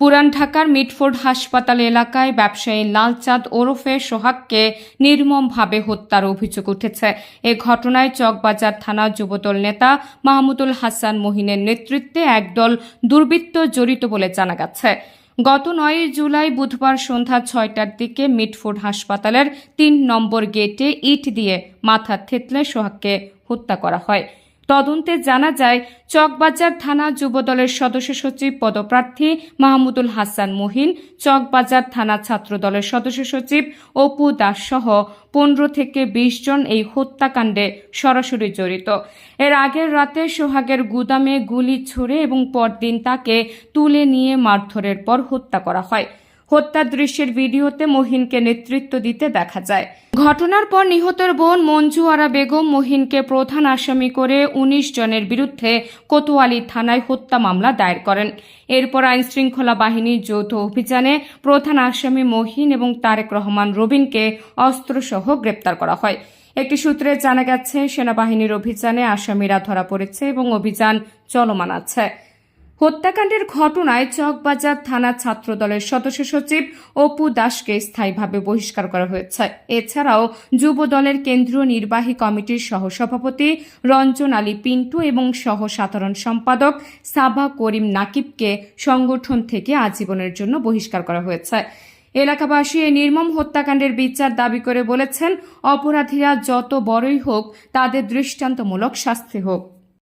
পুরান ঢাকার মিটফোর্ড হাসপাতাল এলাকায় ব্যবসায়ী লালচাঁদ ওরফে সোহাগকে নির্মমভাবে হত্যার অভিযোগ উঠেছে। এ ঘটনায় চকবাজার থানা যুবদল নেতা মাহমুদুল হাসান মহিনের নেতৃত্বে একদল দুর্বৃত্ত জড়িত বলে জানা গেছে। গত নয় জুলাই বুধবার সন্ধ্যা ছয়টার দিকে মিটফোর্ড হাসপাতালের তিন নম্বর গেটে ইট দিয়ে মাথা থেতলে সোহাগকে হত্যা করা হয়। তদন্তে জানা যায়, চকবাজার থানা যুবদলের সদস্য সচিব পদপ্রার্থী মাহমুদুল হাসান মহিন, চকবাজার থানা ছাত্রদলের সদস্য সচিব অপু দাস সহ পনেরো থেকে বিশ জন এই হত্যাকাণ্ডে সরাসরি জড়িত। এর আগের রাতে সোহাগের গুদামে গুলি ছুড়ে এবং পরদিন তাকে তুলে নিয়ে মারধরের পর হত্যা করা হয়। হত্যার দৃশ্যের ভিডিওতে মহিনকে নেতৃত্ব দিতে দেখা যায়। ঘটনার পর নিহতের বোন মঞ্জু আরা বেগম মহিনকে প্রধান আসামি করে উনিশ জনের বিরুদ্ধে কোতোয়ালি থানায় হত্যা মামলা দায়ের করেন। এরপর আইনশৃঙ্খলা বাহিনীর যৌথ অভিযানে প্রধান আসামি মহিন এবং তারেক রহমান রবিনকে অস্ত্রসহ গ্রেপ্তার করা হয়। একটি সূত্রে জানা গেছে, সেনাবাহিনীর অভিযানে আসামিরা ধরা পড়েছে এবং অভিযান চলমান আছে। হত্যাকাণ্ডের ঘটনায় চকবাজার থানা ছাত্রদলের সদস্য সচিব অপু দাসকে স্থায়ীভাবে বহিষ্কার করা হয়েছে। এছাড়াও যুব দলের কেন্দ্রীয় নির্বাহী কমিটির সহসভাপতি রঞ্জন আলী পিন্টু এবং সহ সাধারণ সম্পাদক সাবা করিম নাকিবকে সংগঠন থেকে আজীবনের জন্য বহিষ্কার করা হয়েছে। এলাকাবাসী এই নির্মম হত্যাকাণ্ডের বিচার দাবি করে বলেছেন, অপরাধীরা যত বড়ই হোক, তাদের দৃষ্টান্তমূলক শাস্তি হোক।